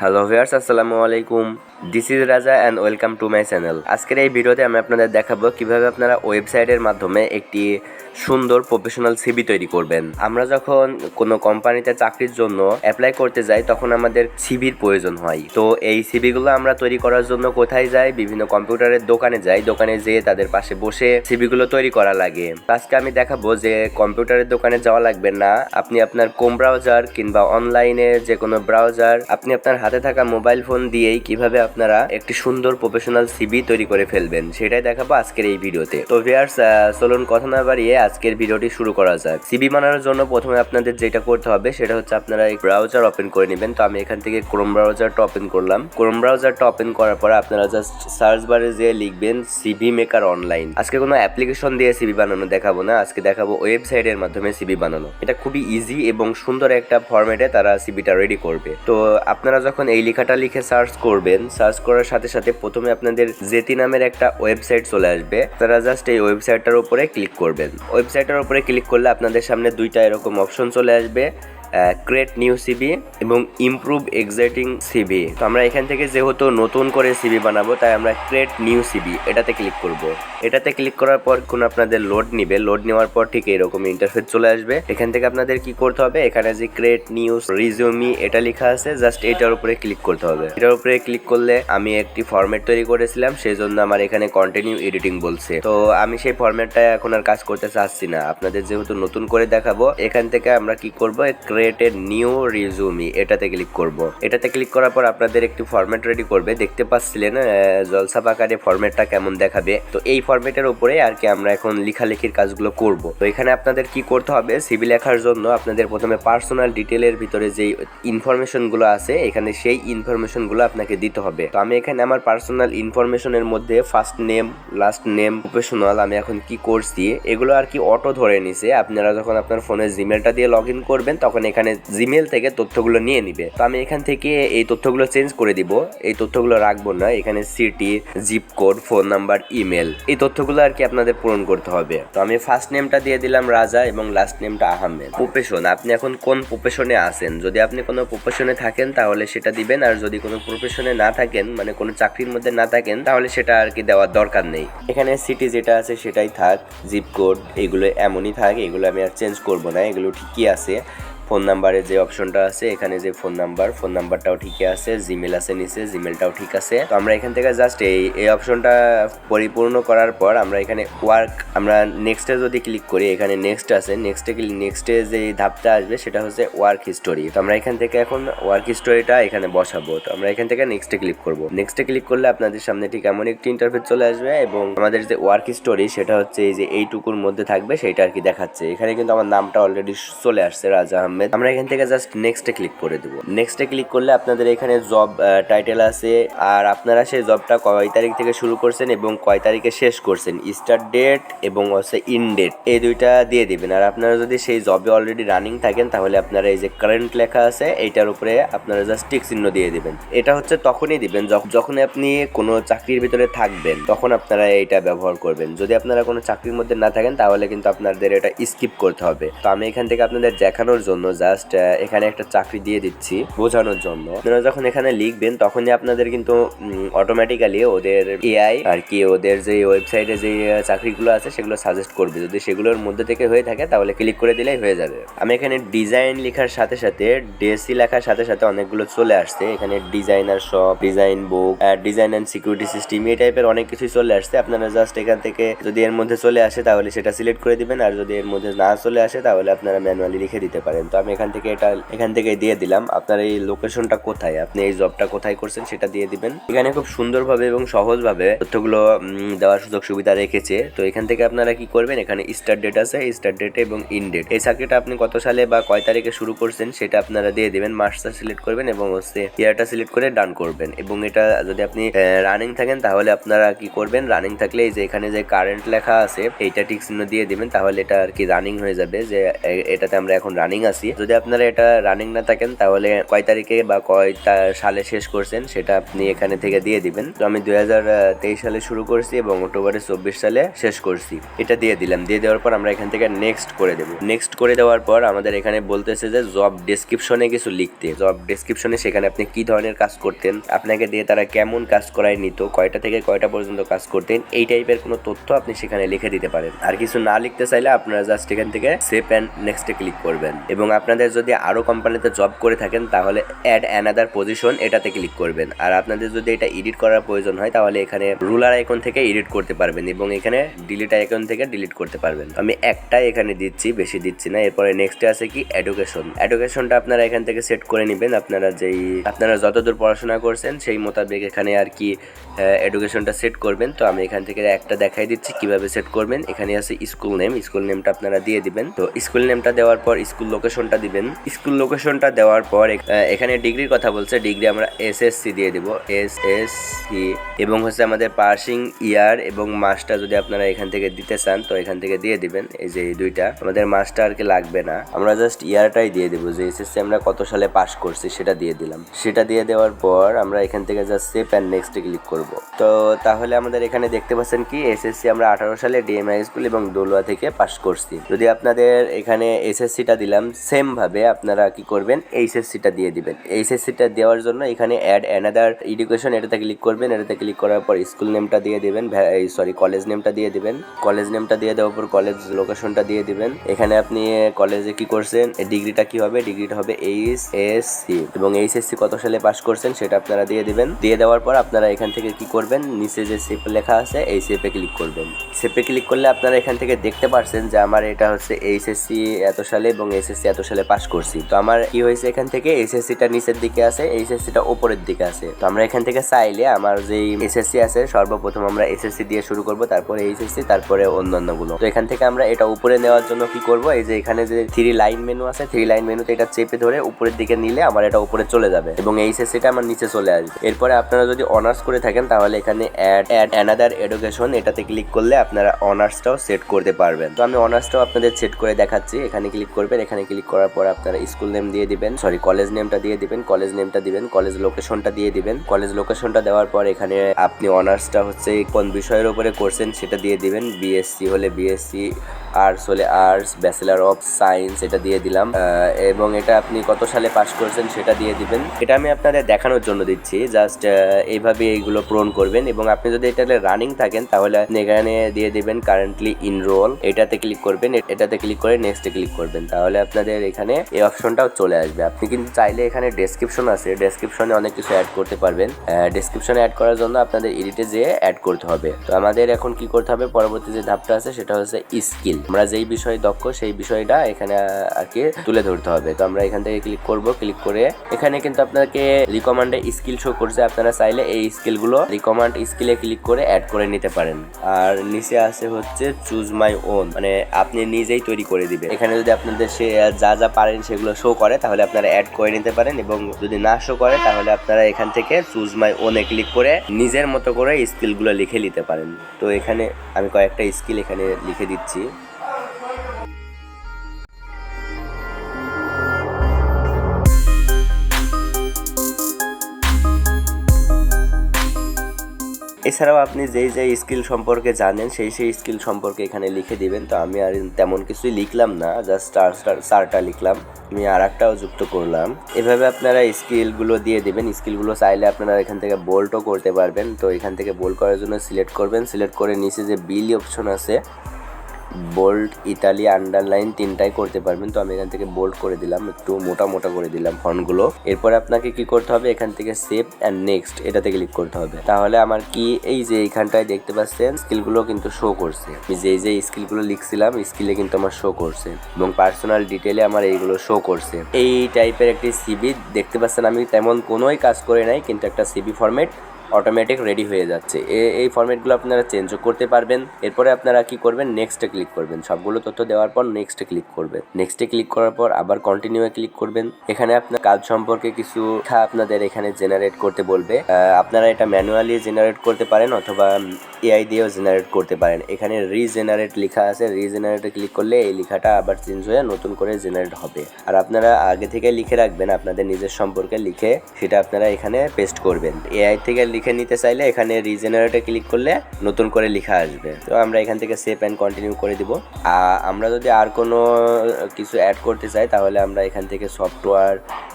Hello viewers আসসালামু আলাইকুম। This is Raja and welcome to my channel আজকের এই ভিডিওতে আমি আপনাদের দেখাবো কীভাবে আপনারা ওয়েবসাইটের মাধ্যমে একটি সুন্দর প্রফেশনাল সিবি তৈরি করবেন। আমরা যখন কোনো কোম্পানিতে চাকরির জন্য অ্যাপ্লাই করতে যাই, তখন আমাদের সিবির প্রয়োজন হয়। তো এই সিবিগুলো আমরা তৈরি করার জন্য কোথায় যাই, বিভিন্ন কম্পিউটারের দোকানে যাই, দোকানে যেয়ে তাদের পাশে বসে সিবিগুলো তৈরি করা লাগে। আজকে আমি দেখাবো যে কম্পিউটারের দোকানে যাওয়া লাগবে না। আপনি আপনার কোম ব্রাউজার কিংবা অনলাইনে যে কোনো ব্রাউজার আপনি আপনার হাতে থাকা মোবাইল ফোন দিয়েই কীভাবে আপনারা একটি সুন্দর প্রফেশনাল সিবি তৈরি করে ফেলবেন। সেটাই দেখাবো আজকের এই ভিডিওতে। তো ভিয়ার্স চলুন কথা না বাড়িয়ে আজকের ভিডিওটি শুরু করা যাক। সিবি বানানোর জন্য প্রথমে আপনাদের যেটা করতে হবে, সেটা হচ্ছে আপনারা এই ব্রাউজার ওপেন করে নেবেন। তো আমি এখান থেকে ক্রোম ব্রাউজারটা ওপেন করলাম। ক্রোম ব্রাউজারটা ওপেন করার পর আপনারা জাস্ট সার্চ বারে যেয়ে লিখবেন সিবি মেকার অনলাইন আজকে কোনো অ্যাপ্লিকেশন দিয়ে সিবি বানানো দেখাবো না। আজকে দেখাবো ওয়েবসাইটের মাধ্যমে সিবি বানানো। এটা খুবই ইজি এবং সুন্দর একটা ফরম্যাটে তারা সিবিটা রেডি করবে। তো আপনারা যখন এই লেখাটা লিখে সার্চ করবেন সার্চ করার সাথে সাথে প্রথমে আপনাদের জেতি নামের একটা ওয়েবসাইট চলে আসবে। তারা জাস্ট এই ওয়েবসাইটটার উপরে ক্লিক করবেন। ওয়েবসাইটটার উপরে ক্লিক করলে আপনাদের সামনে দুইটা এরকম অপশন চলে আসবে। ক্রিয়েট নিউ সিবি এবং ইমপ্রুভ এক্সাইটিং সিবি তো আমরা এখান থেকে যেহেতু নতুন করে সিবি বানাবো, তাই আমরা ক্রিয়েট নিউ সিবি এটাতে ক্লিক করব। এটাতে ক্লিক করার পর কোন আপনাদের লোড নিবে লোড নেওয়ার পর ঠিক এরকম ইন্টারফেস চলে আসবে। এখান থেকে আপনাদের কি করতে হবে, এখানে যে ক্রিয়েট নিউ রিজিউমি এটা লেখা আছে জাস্ট এটার উপরে ক্লিক করতে হবে। এটার উপরে ক্লিক করলে আমি একটি ফরম্যাট তৈরি করেছিলাম সেই জন্য আমার এখানে কন্টিনিউ এডিটিং বলছে। তো আমি সেই ফরম্যাটটা এখন আর কাজ করতে চাচ্ছি না। আপনাদের যেহেতু নতুন করে দেখাবো, এখান থেকে আমরা কি করব ক্রিয়েটেড নিউ রিজুমি এটাতে ক্লিক করব। এটাতে ক্লিক করার পর আপনাদের একটি ফরম্যাট রেডি করবে। দেখতে পাচ্ছিলেন আহ, জলসা আকারে ফরম্যাটটা কেমন দেখাবে। তো এই ফরম্যাটের উপরে আর কি আমরা এখন লেখালেখির কাজগুলো করব। তো এখানে আপনাদের কি করতে হবে? সিবি লেখার জন্য আপনাদের প্রথমে পার্সোনাল ডিটেলের ভিতরে যে ইনফরমেশনগুলো আছে এখানে সেই ইনফরমেশনগুলো আপনাকে দিতে হবে। তো আমি এখানে আমার পার্সোনাল ইনফরমেশনের মধ্যে first name last name professional আমি এখন কি করছি এগুলো আর কি অটো ধরে নিছে। আপনারা যখন আপনার ফোনে জিমেলটা দিয়ে লগ করবেন তখন এখানে জিমেল থেকে তথ্যগুলো নিয়ে নিবে। তো আমি এখান থেকে এই তথ্যগুলো চেঞ্জ করে দিব। এই তথ্যগুলো রাখব না। এখানে city zip code phone number email এই তথ্যগুলো আর কি আপনাদের পূরণ করতে হবে। তো আমি ফার্স্ট নেমটা দিয়ে দিলাম রাজা এবং লাস্ট নেমটা আহমেদ। প্রফেশন আপনি এখন কোন প্রফেশনে আছেন? যদি আপনি কোনো প্রফেশনে থাকেন, তাহলে সেটা দিবেন। আর যদি কোনো প্রফেশনে না থাকেন মানে কোনো চাকরির মধ্যে না থাকেন, তাহলে সেটা আর কি দেওয়ার দরকার নেই। এখানে সিটি যেটা আছে, সেটাই থাক। জিপ কোড এগুলো এমনই থাক। এগুলো আমি আর চেঞ্জ করব না। এগুলো ঠিকই আছে। ফোন নাম্বারে যে অপশনটা আছে, এখানে যে ফোন নাম্বার, ফোন নাম্বারটাও ঠিকই আছে জিমেল আছে নিচে জিমেলটাও ঠিক আছে। তো আমরা এখান থেকে জাস্ট এই এই অপশনটা পরিপূর্ণ করার পর আমরা এখানে ওয়ার্ক আমরা নেক্সটে যদি ক্লিক করি, এখানে নেক্সট আছে নেক্সটে নেক্সটে যে ধাপটা আসবে সেটা হচ্ছে ওয়ার্ক হিস্টোরি তো আমরা এখান থেকে এখন ওয়ার্ক হিস্টোরিটা এখানে বসাবো। তো আমরা এখান থেকে নেক্সটে ক্লিক করব। নেক্সটে ক্লিক করলে আপনাদের সামনে ঠিক এমন একটি ইন্টারফেস চলে আসবে এবং আমাদের যে ওয়ার্ক হিস্টোরি সেটা হচ্ছে এই যে এইটুকুর মধ্যে থাকবে সেটা আর কি দেখাচ্ছে। এখানে কিন্তু আমার নামটা অলরেডি চলে আসছে, রাজা আমরা এখান থেকে জাস্ট নেক্সটে ক্লিক করে দেবো। নেক্সটে ক্লিক করলে আপনাদের এখানে জব টাইটেল আছে। আর আপনারা সেই জবটা কয় তারিখ থেকে শুরু করছেন এবং কয় তারিখে শেষ করছেন? স্টার্ট ডেট এবং হচ্ছে ইন ডেট এই দুইটা দিয়ে দিবেন। আর আপনারা যদি সেই জবে অলরেডি রানিং থাকেন, তাহলে আপনারা এই যে কারেন্ট লেখা আছে, এইটার উপরে আপনারা জাস্ট টিক চিহ্ন দিয়ে দিবেন। এটা হচ্ছে তখনই দিবেন যখ- যখন আপনি কোনো চাকরির ভিতরে থাকবেন, তখন আপনারা এইটা ব্যবহার করবেন। যদি আপনারা কোনো চাকরির মধ্যে না থাকেন, তাহলে কিন্তু আপনাদের এটা স্কিপ করতে হবে। তো আমি এখান থেকে আপনাদের দেখানোর জন্য জাস্ট এখানে একটা চাকরি দিয়ে দিচ্ছি বোঝানোর জন্য। আপনারা যখন এখানে লিখবেন, তখনই আপনাদের কিন্তু অটোমেটিক্যালি ওদের এআই আর কি, ওদের যে ওয়েবসাইটে যে চাকরিগুলো আছে, সেগুলো সাজেস্ট করবে। যদি সেগুলোর মধ্যে থেকে হয়ে থাকে, তাহলে ক্লিক করে দিলেই হয়ে যাবে। আমি এখানে ডিজাইন লেখার সাথে সাথে ডেসি লেখার সাথে সাথে অনেকগুলো চলে আসছে। এখানে designer shop design book design and security system এই টাইপের অনেক কিছুই চলে আসছে। আপনারা জাস্ট এখান থেকে যদি এর মধ্যে চলে আসে, তাহলে সেটা সিলেক্ট করে দিবেন। আর যদি এর মধ্যে না চলে আসে, তাহলে আপনারা ম্যানুয়ালি লিখে দিতে পারেন। তো আমি এখান থেকে এটা, এখান থেকে দিয়ে দিলাম। আপনার এই লোকেশনটা কোথায়? আপনি এই জবটা কোথায় করছেন সেটা দিয়ে দিবেন। এখানে খুব সুন্দরভাবে এবং সহজভাবে তথ্যগুলো দেওয়ার সুযোগ সুবিধা রেখেছে। তো এখান থেকে আপনারা কি করবেন? এখানে স্টার্ট ডেট আছে স্টার্ট ডেট এবং ইন ডেট এই চাকরিটা আপনি কত সালে বা কয় তারিখে শুরু করছেন সেটা আপনারা দিয়ে দিবেন। মাসটা সিলেক্ট করবেন এবং হচ্ছে ইয়ারটা সিলেক্ট করে ডান করবেন। এবং এটা যদি আপনি রানিং থাকেন, তাহলে আপনারা কি করবেন? রানিং থাকলে এই যে এখানে যে কারেন্ট লেখা আছে, এইটা টিক চিহ্ন দিয়ে দিবেন। তাহলে এটা আর কি রানিং হয়ে যাবে যে এটাতে আমরা এখন রানিং আছি। দিছি যদি আপনারা এটা রানিং না থাকেন, তাহলে কয় তারিখে বা কয় সালে শেষ করছেন, সেটা আপনি এখানে থেকে দিয়ে দিবেন। তো আমি দুই হাজার তেইশ সালে শুরু করছি এবং অক্টোবরে চব্বিশ সালে শেষ করছি। এটা দিয়ে দিলাম। দিয়ে দেওয়ার পর আমরা এখান থেকে নেক্সট করে দেবো। নেক্সট করে দেওয়ার পর আমাদের এখানে বলতেছে যে জব ডেসক্রিপশনে কিছু লিখতে। জব ডেসক্রিপশনে সেখানে আপনি কি ধরনের কাজ করতেন, আপনাকে দিয়ে তারা কেমন কাজ করায় নিত, কয়টা থেকে কয়টা পর্যন্ত কাজ করতেন, এই টাইপের কোনো তথ্য আপনি সেখানে লিখে দিতে পারেন। আর কিছু না লিখতে চাইলে আপনারা জাস্ট এখান থেকে সেভ অ্যান্ড নেক্সটে ক্লিক করবেন। এবং আপনাদের যদি আরও কোম্পানিতে জব করে থাকেন, তাহলে অ্যাড অ্যানাদার পজিশন এটাতে ক্লিক করবেন। আর আপনাদের যদি এটা এডিট করার প্রয়োজন হয়, তাহলে এখানে রুলার আইকন থেকে এডিট করতে পারবেন এবং এখানে ডিলিট আইকন থেকে ডিলিট করতে পারবেন। আমি একটাই এখানে দিচ্ছি, বেশি দিচ্ছি না। এরপরে নেক্সটে আছে কি? এডুকেশন এডুকেশনটা আপনারা এখান থেকে সেট করে নেবেন। আপনারা যেই, আপনারা যতদূর পড়াশোনা করছেন, সেই মোতাবেক এখানে আর কি এডুকেশনটা সেট করবেন। তো আমি এখান থেকে একটা দেখাই দিচ্ছি, কীভাবে সেট করবেন। এখানে আছে স্কুল নেম স্কুল নেমটা আপনারা দিয়ে দিবেন। তো স্কুল নেমটা দেওয়ার পর স্কুল লোকেশনটা দিবেন। স্কুল লোকেশনটা দেওয়ার পর এখানে ডিগ্রির কথা বলছে। ডিগ্রি আমরা এসএসসি দিয়ে দিব। এস এস সি এবং হচ্ছে আমাদের পাসিং ইয়ার এবং মাসটা যদি আপনারা এখান থেকে দিতে চান, তো এখান থেকে দিয়ে দিবেন। এই যে দুইটা। আমাদের মাসটা আর কি লাগবে না। আমরা জাস্ট ইয়ারটাই দিয়ে দিব। যে এসএসসি আমরা কত সালে পাস করছি, সেটা দিয়ে দিলাম। সেটা দিয়ে দেওয়ার পর আমরা এখান থেকে জাস্ট সেভ অ্যান্ড নেক্সটে ক্লিক করব। তো তাহলে আমাদের এখানে দেখতে পাচ্ছেন কি এসএসসি আমরা আঠারো সালে ডিএমআই স্কুল এবং দোলুয়া থেকে পাস করছি। যদি আপনাদের এখানে এসএসসিটা দিলাম সেম ভাবে আপনারা কি করবেন, এইচএসসিটা দিয়ে দিবেন। এইচএসসিটা দেওয়ার জন্য এখানে অ্যাড অ্যানাদার এডুকেশন এটাতে ক্লিক করবেন। এটাতে ক্লিক করার পর স্কুল নেমটা দিয়ে দিবেন সরি কলেজ নেমটা দিয়ে দিবেন। কলেজ নেমটা দিয়ে দেওয়ার পর কলেজ লোকেশনটা দিয়ে দিবেন। এখানে আপনি কলেজে কি করছেন ডিগ্রিটা কি হবে? ডিগ্রিটা হবে এইচ এস সি এবং এইচএসসি কত সালে পাস করছেন সেটা আপনারা দিয়ে দিবেন। দিয়ে দেওয়ার পর আপনারা এখান থেকে কি করবেন, নিচে যে সেপ লেখা আছে, এই সেপে ক্লিক করবেন। সেপে ক্লিক করলে আপনারা এখান থেকে দেখতে পারছেন যে আমার এটা হচ্ছে এইচএসসি এত সালে এবং এসএসসি এত সালে পাস করছি। তো আমার কি হয়েছে এখান থেকে এইচএসসিটা নিচের দিকে আছে এইচএসসিটা উপরের দিকে আছে। তো আমরা এখান থেকে চাইলে আমার যে এসএসসি আছে, সর্বপ্রথম আমরা এসএসসি দিয়ে শুরু করব, তারপরে এইচএসসি তারপরে অন্যান্যগুলো তো এখান থেকে আমরা এটা উপরে নেওয়ার জন্য কি করব, এই যে এখানে যে থ্রি লাইন মেনু আছে থ্রি লাইন মেনুতে এটা চেপে ধরে উপরের দিকে নিলে আমার এটা উপরে চলে যাবে এবং এইচএসসিটা আমার নিচে চলে আসবে। এরপরে আপনারা যদি অনার্স করে থাকেন, তাহলে এখানে অ্যাড অ্যাড অ্যানাদার এডুকেশন এটাতে ক্লিক করলে আপনারা অনার্সটাও সেট করতে পারবেন। তো আমি অনার্সটাও আপনাদের সেট করে দেখাচ্ছি। এখানে ক্লিক করবেন, এখানে ক্লিক করার পর আপনারা স্কুল নেম দিয়ে দিবেন সরি কলেজ নেমটা দিয়ে দিবেন কলেজ নেমটা দিবেন কলেজ লোকেশনটা দিয়ে দিবেন। কলেজ লোকেশনটা দেওয়ার পর এখানে আপনি অনার্সটা হচ্ছে কোন বিষয়ের উপরে করছেন সেটা দিয়ে দিবেন বিএসসি হলে বিএসসি আর্টস হলে আর্টস ব্যাচেলার অফ সায়েন্স এটা দিয়ে দিলাম। এবং এটা আপনি কত সালে পাস করেছেন সেটা দিয়ে দিবেন। এটা আমি আপনাদের দেখানোর জন্য দিচ্ছি। জাস্ট এইভাবে এইগুলো পূরণ করবেন এবং আপনি যদি এটাতে রানিং থাকেন তাহলে এখানে দিয়ে দিবেন কারেন্টলি ইনরোল এটাতে ক্লিক করবেন। এটাতে ক্লিক করে নেক্সটে ক্লিক করবেন। তাহলে আপনাদের এখানে এই অপশনটাও চলে আসবে। আপনি কিন্তু চাইলে এখানে ডেসক্রিপশন আছে। ডেসক্রিপশনে অনেক কিছু অ্যাড করতে পারবেন। ডেসক্রিপশনে অ্যাড করার জন্য আপনাদের এডিটে যেয়ে অ্যাড করতে হবে। তো আমাদের এখন কি করতে হবে? পরবর্তী যে ধাপটা আছে সেটা হচ্ছে স্কিল আমরা যেই বিষয়ে দক্ষ, সেই বিষয়টা এখানে আর কি তুলে ধরতে হবে। তো আমরা এখান থেকে ক্লিক করব ক্লিক করে এখানে কিন্তু আপনাকে রিকমান্ডে স্কিল শো করছে। আপনারা চাইলে এই স্কিলগুলো রিকমান্ড স্কিলে ক্লিক করে অ্যাড করে নিতে পারেন। আর নিচে আছে হচ্ছে চুজ মাই ওন মানে আপনি নিজেই তৈরি করে দিবেন। এখানে যদি আপনাদের সে যা যা পারেন সেগুলো শো করে, তাহলে আপনারা অ্যাড করে নিতে পারেন এবং যদি না শো করে, তাহলে আপনারা এখান থেকে চুজ মাই ওনে ক্লিক করে নিজের মতো করে স্কিলগুলো লিখে নিতে পারেন। তো এখানে আমি কয়েকটা স্কিল এখানে লিখে দিচ্ছি। এছাড়াও আপনি যেই যেই স্কিল সম্পর্কে জানেন, সেই সেই স্কিল সম্পর্কে এখানে লিখে দিবেন। তো আমি আর তেমন কিছুই লিখলাম না জাস্ট চারটা লিখলাম। আমি আর একটাও যুক্ত করলাম। এভাবে আপনারা স্কিলগুলো দিয়ে দেবেন। স্কিলগুলো চাইলে আপনারা এখান থেকে বোল্টও করতে পারবেন। তো এখান থেকে বোল্ট করার জন্য সিলেক্ট করবেন। সিলেক্ট করে নিচে যে বিল অপশন আছে বোল্ড ইতালি আন্ডারলাইন তিনটাই করতে পারবেন। তো আমি এখান থেকে বোল্ড করে দিলাম, একটু মোটা মোটা করে দিলাম ফন্টগুলো এরপর আপনাকে কি করতে হবে? এখান থেকে সেভ অ্যান্ড নেক্সট এটাতে ক্লিক করতে হবে। তাহলে আমার কি এই যে এইখানটায় দেখতে পাচ্ছেন স্কিলগুলো কিন্তু শো করছে। আমি যে যে স্কিলগুলো লিখছিলাম স্কিলে কিন্তু আমার শো করছে। এবং পার্সোনাল ডিটেলে আমার এইগুলো শো করছে। এই টাইপের একটি সিবি দেখতে পাচ্ছেন, আমি তেমন কোনোই কাজ করে নাই, কিন্তু একটা সিবি ফরম্যাট অটোমেটিক রেডি হয়ে যাচ্ছে। এই ফরম্যাটগুলো আপনারা চেঞ্জও করতে পারবেন। এরপরে আপনারা কি করবেন? নেক্সটে ক্লিক করবেন। সবগুলো তথ্য দেওয়ার পর নেক্সটে ক্লিক করবেন। নেক্সটে ক্লিক করার পর আবার কন্টিনিউয়ে ক্লিক করবেন। এখানে আপনার কাজ সম্পর্কে কিছু আপনাদের এখানে জেনারেট করতে বলবে। আপনারা এটা ম্যানুয়ালি জেনারেট করতে পারেন অথবা এআই দিয়েও জেনারেট করতে পারেন। এখানে রিজেনারেট লেখা আছে। রিজেনারেটে ক্লিক করলে এই লেখাটা আবার চেঞ্জ হয়ে নতুন করে জেনারেট হবে। আর আপনারা আগে থেকে লিখে রাখবেন আপনাদের নিজের সম্পর্কে লিখে সেটা আপনারা এখানে পেস্ট করবেন। এআই থেকে লিখে নিতে চাইলে এখানে রিজেনারেটে ক্লিক করলে নতুন করে লেখা আসবে। তো আমরা এখান থেকে সেভ অ্যান্ড কন্টিনিউ করে দিব। আমরা যদি আর কোনো কিছু অ্যাড করতে চাই, তাহলে আমরা এখান থেকে সফটওয়্যার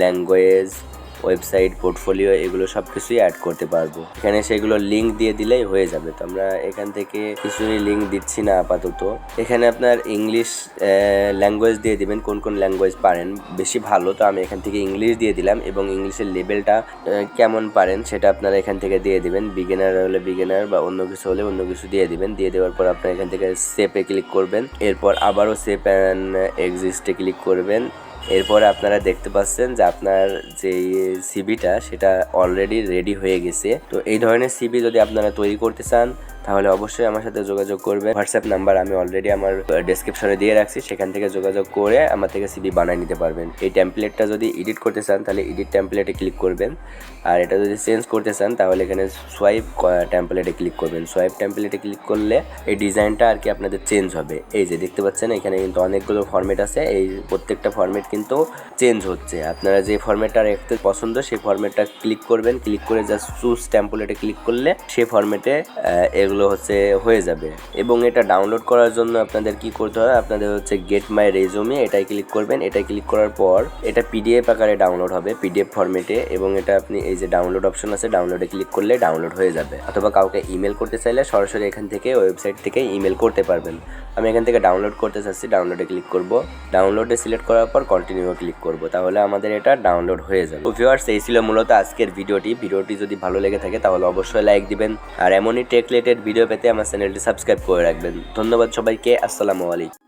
ল্যাঙ্গুয়েজ ওয়েবসাইট পোর্টফোলিও এগুলো সব কিছুই অ্যাড করতে পারব। এখানে সেগুলো লিঙ্ক দিয়ে দিলেই হয়ে যাবে। তো আমরা এখান থেকে কিছুই লিঙ্ক দিচ্ছি না আপাতত। এখানে আপনার ইংলিশ ল্যাঙ্গুয়েজ দিয়ে দিবেন, কোন কোন ল্যাঙ্গুয়েজ পারেন। বেশি ভালো, তো আমি এখান থেকে ইংলিশ দিয়ে দিলাম এবং ইংলিশের লেভেলটা কেমন পারেন সেটা আপনারা এখান থেকে দিয়ে দিবেন। বিগিনার হলে বিগিনার বা অন্য কিছু হলে অন্য কিছু দিয়ে দিবেন। দিয়ে দেওয়ার পর আপনার এখান থেকে সেপে ক্লিক করবেন। এরপর আবারও সেপ অ্যান্ড এক্সিস্টে ক্লিক করবেন। এরপরে আপনারা দেখতে পাচ্ছেন যে আপনার যে সিবিটা সেটা অলরেডি রেডি হয়ে গেছে। তো এই ধরনের সিবি যদি আপনারা তৈরি করতে চান তাহলে অবশ্যই আমার সাথে যোগাযোগ করবেন হোয়াটসঅ্যাপ নাম্বার আমি অলরেডি আমার ডেসক্রিপশনে দিয়ে রাখছি। সেখান থেকে যোগাযোগ করে আমার থেকে সিবি বানিয়ে নিতে পারবেন। এই টেমপ্লেটটা যদি এডিট করতে চান, তাহলে এডিট টেমপ্লেটে ক্লিক করবেন। আর এটা যদি চেঞ্জ করতে চান, তাহলে এখানে সোয়াইপ টেমপ্লেটে ক্লিক করবেন। সোয়াইপ টেমপ্লেটে ক্লিক করলে এই ডিজাইনটা আর কি আপনাদের চেঞ্জ হবে। এই যে দেখতে পাচ্ছেন, এখানে কিন্তু অনেকগুলো ফরম্যাট আছে। এই প্রত্যেকটা ফরম্যাট কিন্তু চেঞ্জ হচ্ছে। আপনারা যে ফরম্যাটটা রাখতে পছন্দ, সেই ফরম্যাটটা ক্লিক করবেন। ক্লিক করে জাস্ট চুজ টেম্পলেটে ক্লিক করলে সেই ফরম্যাটে এগুলো হচ্ছে হয়ে যাবে। এবং এটা ডাউনলোড করার জন্য আপনাদের কি করতে হবে আপনাদের হচ্ছে গেট মাই রেজুমে এটাই ক্লিক করবেন। এটাই ক্লিক করার পর এটা পিডিএফ আকারে ডাউনলোড হবে পিডিএফ ফরম্যাটে এবং এটা আপনি এই যে ডাউনলোড অপশন আছে ডাউনলোডে ক্লিক করলে ডাউনলোড হয়ে যাবে। অথবা কাউকে ইমেল করতে চাইলে সরাসরি এখান থেকে ওয়েবসাইট থেকে ইমেল করতে পারবেন। আমি এখান থেকে ডাউনলোড করতে চাচ্ছি ডাউনলোডে ক্লিক করব। ডাউনলোডে সিলেক্ট করার পর কন্টিনিউ ক্লিক করব, তাহলে আমাদের এটা ডাউনলোড হয়ে যাবে। ভিউয়ার্স এই ছিল মূলত আজকের ভিডিওটি। ভিডিওটি যদি ভালো লেগে থাকে, তাহলে অবশ্যই লাইক দিবেন। আর এমনই টেক রিলেটেড ভিডিও পেতে আমার চ্যানেলটি সাবস্ক্রাইব করে রাখবেন। ধন্যবাদ সবাইকে আসসালামু আলাইকুম।